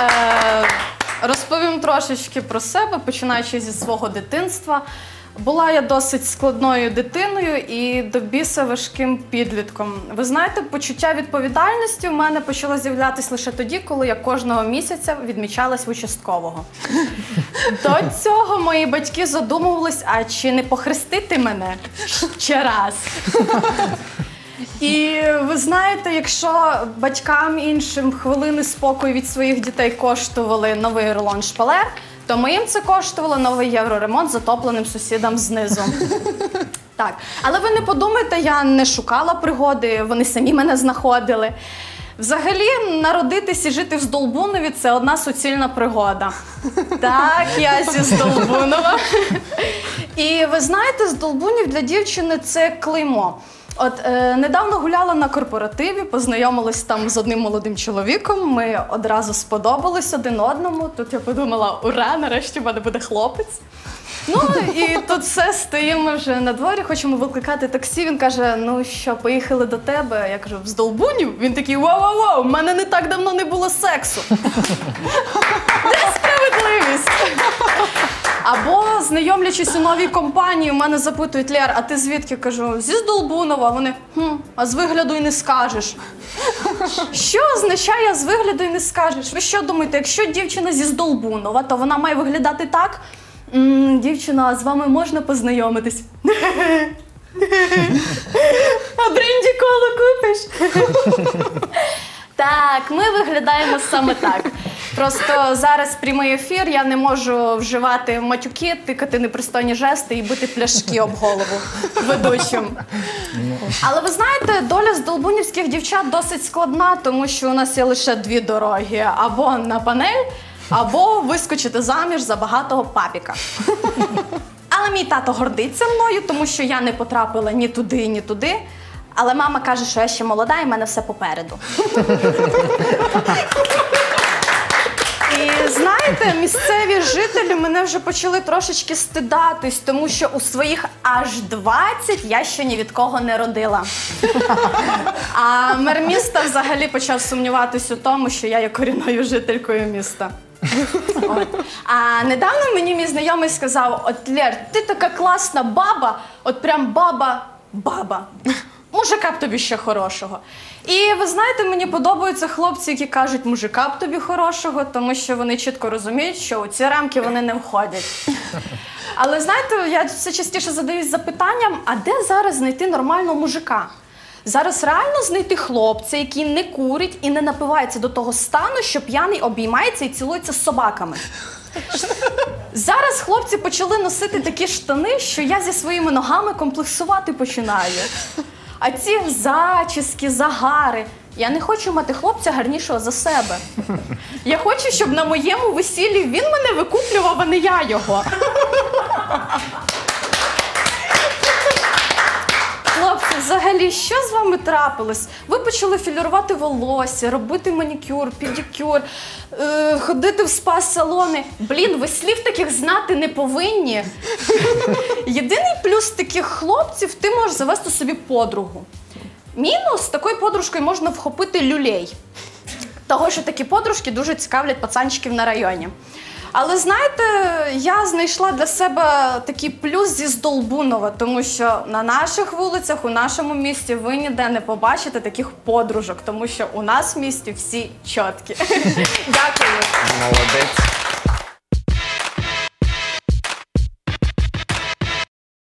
Е, розповім трошечки про себе, починаючи зі свого дитинства. Була я досить складною дитиною і до біса важким підлітком. Ви знаєте, почуття відповідальності в мене почало з'являтися лише тоді, коли я кожного місяця відмічалась в участкового. До цього мої батьки задумувались, а чи не похрестити мене ще раз. І ви знаєте, якщо батькам іншим хвилини спокою від своїх дітей коштували новий рулон шпалер, то моїм це коштувало новий євроремонт затопленим сусідам знизу. Так, але ви не подумайте, я не шукала пригоди, вони самі мене знаходили. Взагалі, народитись і жити в Здолбунові це одна суцільна пригода. Так, я зі Здолбунова. І ви знаєте, Здолбунів для дівчини це клеймо. От е, недавно гуляла на корпоративі, познайомилась там з одним молодим чоловіком. Ми одразу сподобались один одному. Тут я подумала: ура, нарешті в мене буде хлопець. Ну і тут все стоїмо вже на дворі, хочемо викликати таксі. Він каже: Ну що, поїхали до тебе? Я кажу, в Здолбунів? Він такий вау-вау-вау, в мене не так давно не було сексу. знайомлячись у новій компанії, у мене запитують Лєр, а ти звідки кажу? Зі Здолбунова. Вони хм, а з вигляду й не скажеш. Що означає з вигляду й не скажеш? Ви що думаєте, якщо дівчина зі Здолбунова, то вона має виглядати так? «М, Дівчина, а з вами можна познайомитись? А бренді коло купиш? Так, ми виглядаємо саме так. Просто зараз прямий ефір, я не можу вживати матюки, тикати непристойні жести і бити пляшки об голову ведучим. Але ви знаєте, доля здолбунівських дівчат досить складна, тому що у нас є лише дві дороги: або на панель, або вискочити заміж за багатого папіка. Але мій тато гордиться мною, тому що я не потрапила ні туди, ні туди. Але мама каже, що я ще молода і в мене все попереду. І знаєте, місцеві жителі мене вже почали трошечки стидатись, тому що у своїх аж 20 я ще ні від кого не родила. А мер міста взагалі почав сумніватись у тому, що я є корінною жителькою міста. От. А недавно мені мій знайомий сказав: от Лєр, ти така класна баба, от прям баба-баба. Мужика б тобі ще хорошого. І ви знаєте, мені подобаються хлопці, які кажуть, мужика б тобі хорошого, тому що вони чітко розуміють, що у ці рамки вони не входять. Але знаєте, я все частіше задаюсь запитанням: а де зараз знайти нормального мужика? Зараз реально знайти хлопця, який не курить і не напивається до того стану, що п'яний обіймається і цілується з собаками. Зараз хлопці почали носити такі штани, що я зі своїми ногами комплексувати починаю. А ці зачіски, загари. Я не хочу мати хлопця гарнішого за себе. Я хочу, щоб на моєму весіллі він мене викуплював, а не я його. Хлопці, взагалі, що з вами трапилось? Ви почали філірувати волосся, робити манікюр, педикюр, е, ходити в спа-салони. Блін, ви слів таких знати не повинні. Єдиний плюс таких хлопців ти можеш завести собі подругу. Мінус такою подружкою можна вхопити люлей. Того, що такі подружки дуже цікавлять пацанчиків на районі. Але знаєте, я знайшла для себе такий плюс зі Здолбунова, тому що на наших вулицях, у нашому місті ви ніде не побачите таких подружок, тому що у нас в місті всі чіткі. Дякую. Молодець.